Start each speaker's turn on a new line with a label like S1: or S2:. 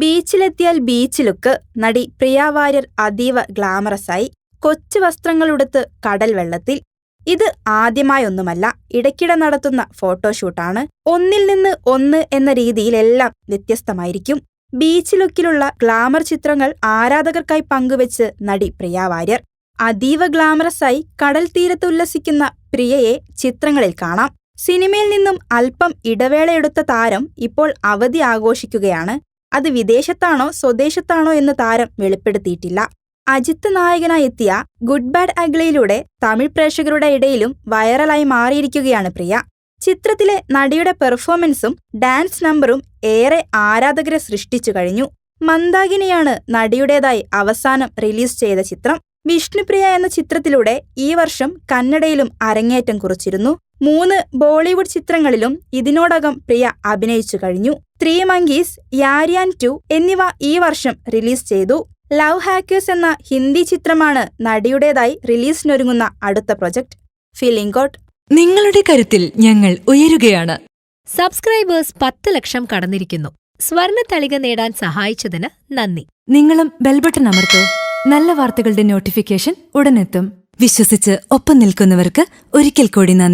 S1: ബീച്ചിലെത്തിയാൽ beach look നടി പ്രിയ വാര്യർ അതീവ ഗ്ലാമറസായി കൊച്ചു വസ്ത്രങ്ങളുടുത്ത് കടൽ വെള്ളത്തിൽ. ഇത് ആദ്യമായൊന്നുമല്ല ഇടയ്ക്കിടെ നടത്തുന്ന ഫോട്ടോഷൂട്ടാണ്. ഒന്നിൽ നിന്ന് ഒന്ന് എന്ന രീതിയിലെല്ലാം വ്യത്യസ്തമായിരിക്കും. ബീച്ച് ലുക്കിലുള്ള ഗ്ലാമർ ചിത്രങ്ങൾ ആരാധകർക്കായി പങ്കുവെച്ച് നടി പ്രിയ വാര്യർ. അതീവ ഗ്ലാമറസായി കടൽ തീരത്ത് ഉല്ലസിക്കുന്ന പ്രിയയെ ചിത്രങ്ങളിൽ കാണാം. സിനിമയിൽ നിന്നും അല്പം ഇടവേളയെടുത്ത താരം ഇപ്പോൾ അവധി ആഘോഷിക്കുകയാണ്. അത് വിദേശത്താണോ സ്വദേശത്താണോ എന്ന് താരം വെളിപ്പെടുത്തിയിട്ടില്ല. അജിത്ത് നായകനായി എത്തിയ ഗുഡ് ബാഡ് അഗ്ലിയിലൂടെ തമിഴ് പ്രേക്ഷകരുടെ ഇടയിലും വൈറലായി മാറിയിരിക്കുകയാണ് പ്രിയ. ചിത്രത്തിലെ നടിയുടെ പെർഫോമൻസും ഡാൻസ് നമ്പറും ഏറെ ആരാധകരെ സൃഷ്ടിച്ചു കഴിഞ്ഞു. മന്ദാകിനിയാണ് നടിയുടേതായി അവസാനം റിലീസ് ചെയ്ത ചിത്രം. വിഷ്ണുപ്രിയ എന്ന ചിത്രത്തിലൂടെ ഈ വർഷം കന്നഡയിലും അരങ്ങേറ്റം കുറിച്ചിരുന്നു. മൂന്ന് ബോളിവുഡ് ചിത്രങ്ങളിലും ഇതിനോടകം പ്രിയ അഭിനയിച്ചു കഴിഞ്ഞു. ത്രീ മങ്കീസ് യാരിയാൻ ടു എന്നിവ ഈ വർഷം റിലീസ് ചെയ്തു. ലവ് ഹാക്കേഴ്സ് എന്ന ഹിന്ദി ചിത്രമാണ് നടിയുടേതായി റിലീസിനൊരുങ്ങുന്ന അടുത്ത പ്രൊജക്ട്. ഫീലിംഗ് ഔട്ട്
S2: നിങ്ങളുടെ കരുത്തിൽ ഞങ്ങൾ ഉയരുകയാണ്.
S3: സബ്സ്ക്രൈബേഴ്സ് പത്ത് ലക്ഷം കടന്നിരിക്കുന്നു. സ്വർണ തളിക നേടാൻ സഹായിച്ചതിന് നന്ദി.
S2: നിങ്ങളും ബെൽബട്ടൺ അമർത്തോ. നല്ല വാർത്തകളുടെ നോട്ടിഫിക്കേഷൻ ഉടനെത്തും. വിശ്വസിച്ച് ഒപ്പം നിൽക്കുന്നവർക്ക് ഒരിക്കൽ കൂടി നന്ദി.